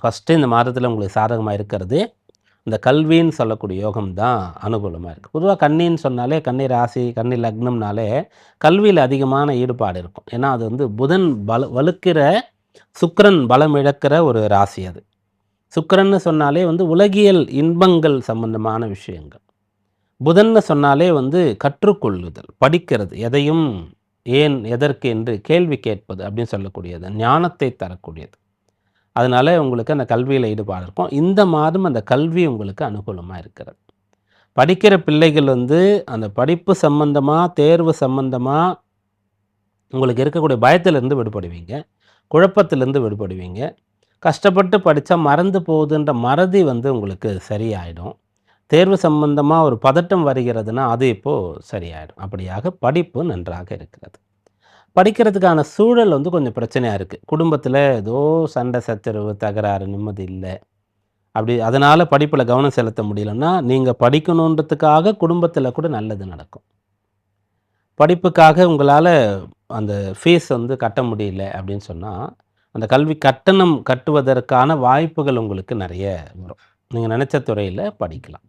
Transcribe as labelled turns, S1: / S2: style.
S1: First இந்த மாதத்தில் உங்களுக்கு சாதகமாக இருக்கிறது இந்த கல்வின்னு சொல்லக்கூடிய யோகம் தான் அனுகூலமாக இருக்குது பொதுவாக கண்ணின்னு சொன்னாலே கன்னி ராசி கன்னி லக்னம்னாலே கல்வியில் அதிகமான ஈடுபாடு இருக்கும். ஏன்னா அது வந்து புதன் பல வலுக்கிற சுக்கரன் பலம் இழக்கிற ஒரு ராசி அது. சுக்கரன்னு சொன்னாலே வந்து உலகியல் இன்பங்கள் சம்பந்தமான விஷயங்கள். புதன்னு சொன்னாலே வந்து கற்றுக்கொள்ளுதல் படிக்கிறது எதையும் ஏன் எதற்கு என்று கேள்வி கேட்பது அப்படின்னு சொல்லக்கூடியது ஞானத்தை தரக்கூடியது. அதனால உங்களுக்கு அந்த கல்வியில் ஈடுபாடு இருக்கும். இந்த மாதம் அந்த கல்வி உங்களுக்கு அனுகூலமாக இருக்கிறது. படிக்கிற பிள்ளைகள் வந்து அந்த படிப்பு சம்பந்தமாக தேர்வு சம்பந்தமாக உங்களுக்கு இருக்கக்கூடிய பயத்திலேருந்து விடுபடுவீங்க. குழப்பத்திலேருந்து விடுபடுவீங்க. கஷ்டப்பட்டு படித்தா மறந்து போகுதுன்ற மறதி வந்து உங்களுக்கு சரியாயிடும். தேர்வு சம்பந்தமாக ஒரு பதட்டம் வருகிறதுனா அது இப்போது சரியாயிடும். அப்படியாக படிப்பு நன்றாக இருக்கிறது. படிக்கிறதுக்கான சூழல் வந்து கொஞ்சம் பிரச்சனையாக இருக்குது குடும்பத்தில் ஏதோ சண்டை சச்சரவு தகராறு நிம்மதி இல்லை. அப்படி அதனால் படிப்பில் கவனம் செலுத்த முடியலன்னா நீங்கள் படிக்கணுன்றதுக்காக குடும்பத்தில் கூட நல்லது நடக்கும். படிப்புக்காக உங்களால் அந்த ஃபீஸ் வந்து கட்ட முடியல அப்படின்னு சொன்னால் அந்த கல்வி கட்டணம் கட்டுவதற்கான வாய்ப்புகள் உங்களுக்கு நிறைய வரும். நீங்கள் நினச்ச துறையில் படிக்கலாம்.